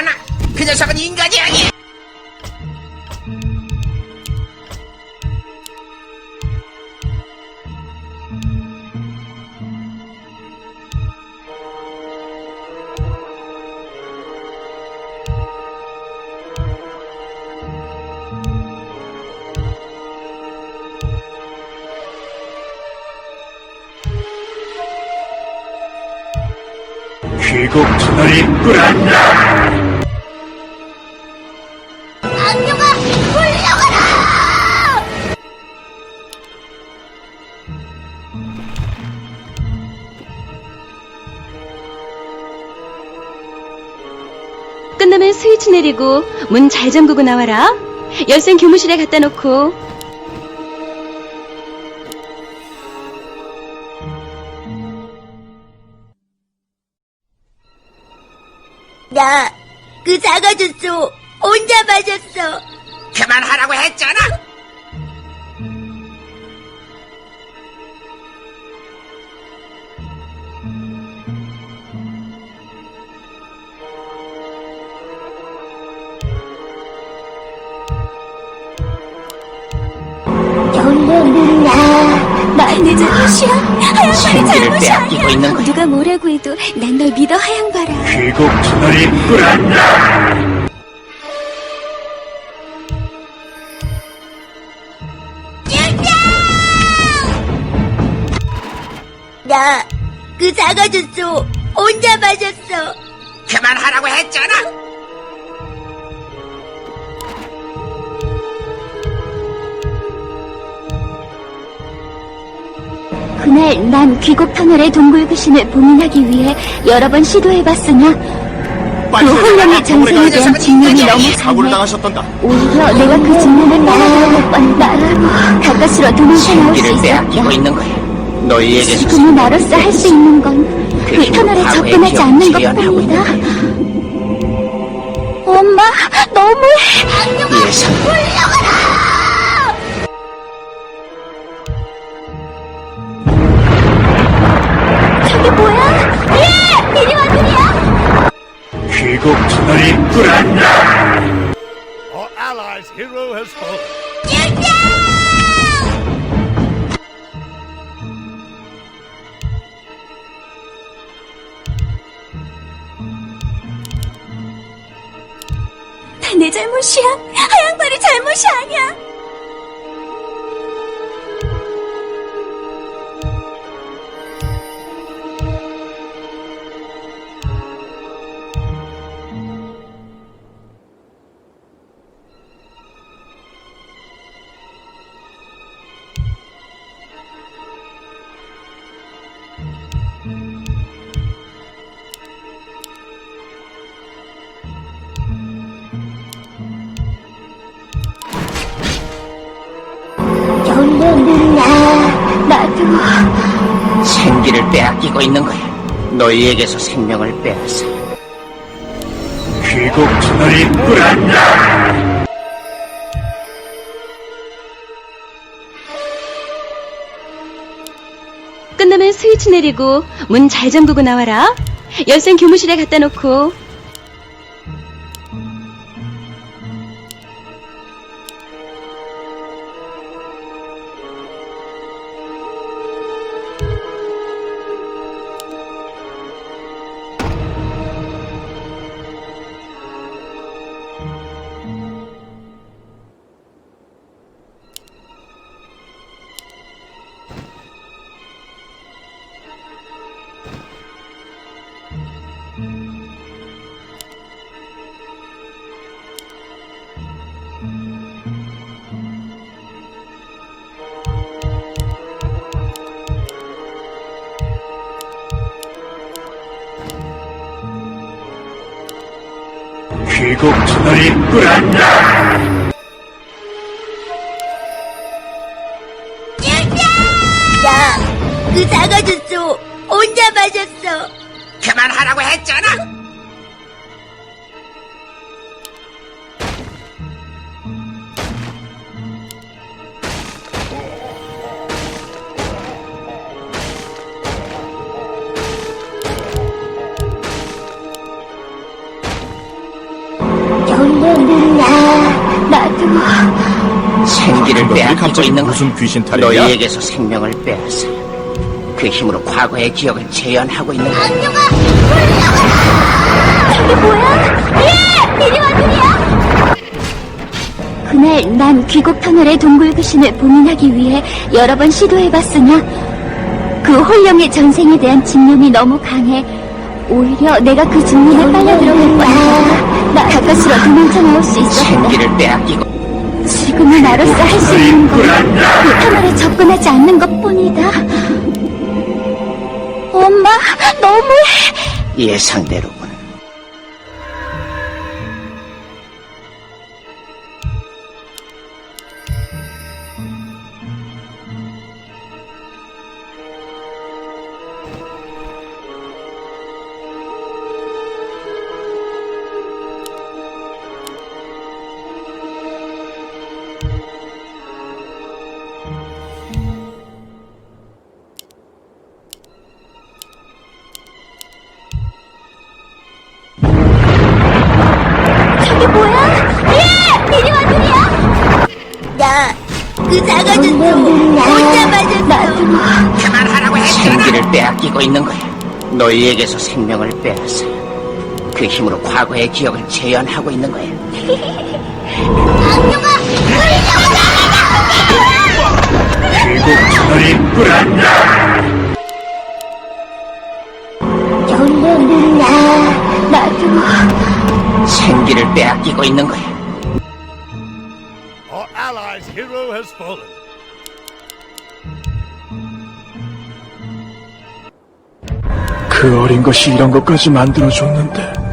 그러나 그 녀석은 인간이 아니야. 귀국 전날이 꾸란다. 스위치 내리고 문 잘 잠그고 나와라. 열쇠는 교무실에 갖다 놓고 나 그 사과 주스 혼자 마셨어. 그만하라고 했잖아. 나. 나네 잘못이야. 하양발이 생기를 잘못이 빼앗기고 아니야. 있는 거야. 누가 뭐라고 해도 난 널 믿어 하양발아. 귀국 전날이 꾸란다. 나 그 사과 주스 혼자 마셨어. 그만하라고 했잖아. 그날 난 귀국 터널의 동굴 귀신을 봉인하기 위해 여러 번 시도해봤으나 그 혼란의 전생에 대한 증명이 너무 사고를 강해 당하셨던가. 오히려 내가 그 증명을 따라가고 말하고 가까스로 도망쳐 나올 수 있었다 빼앗기고 있는 거야. 너희에게서 지금의 나로서 할 수 있는 건 그 터널에 접근하지 않는 것뿐이다 엄마 너무해 예상. 저게 귀국 전날이 꾸란다. Our allies' hero has fallen. 다내 잘못이야 하양발이 잘못이 아니야 나 생기를 빼앗기고 있는 거야. 너희에게서 생명을 빼앗아. 귀국 전날이 꾸란다. 끝나면 스위치 내리고 문 잘 잠그고 나와라. 열쇠는 교무실에 갖다 놓고 귀국 전날이 꾸란다. 나그 사과 주스 혼자 마셨어 그만하라고 했잖아. 생기를 너희 빼앗기고 갑자기 있는 무슨 거야. 귀신 탈이야? 너희에게서 생명을 빼앗아 그 힘으로 과거의 기억을 재현하고 있는 거야. 저게 뭐야? 예! 이리 와, 둘이야! 그날 난 귀곡 터널의 동굴 귀신을 봉인하기 위해 여러 번 시도해봤으나 그 홀령의 전생에 대한 집념이 너무 강해 오히려 내가 그 집념에 빨려 들어갈 뻔했다. 나 가까스로 도망쳐 나올 수 있었다. 생기를 빼앗기고 지금은 나로서 할 수 있는 건그 터널에 접근하지 않는 것뿐이다. 엄마, 너무해. 예상대로 그 작아졌어. 혼자 맞았어. 나도. 생기를 빼앗기고 있는 거야. 너희에게서 생명을 빼앗아 그 힘으로 과거의 기억을 재현하고 있는 거야. 귀국 터널이 꾸란다. 얼른 나, 나도. 생기를 빼앗기고 있는 거야. Has fallen. 그 어린 것이 이런 것까지 만들어줬는데.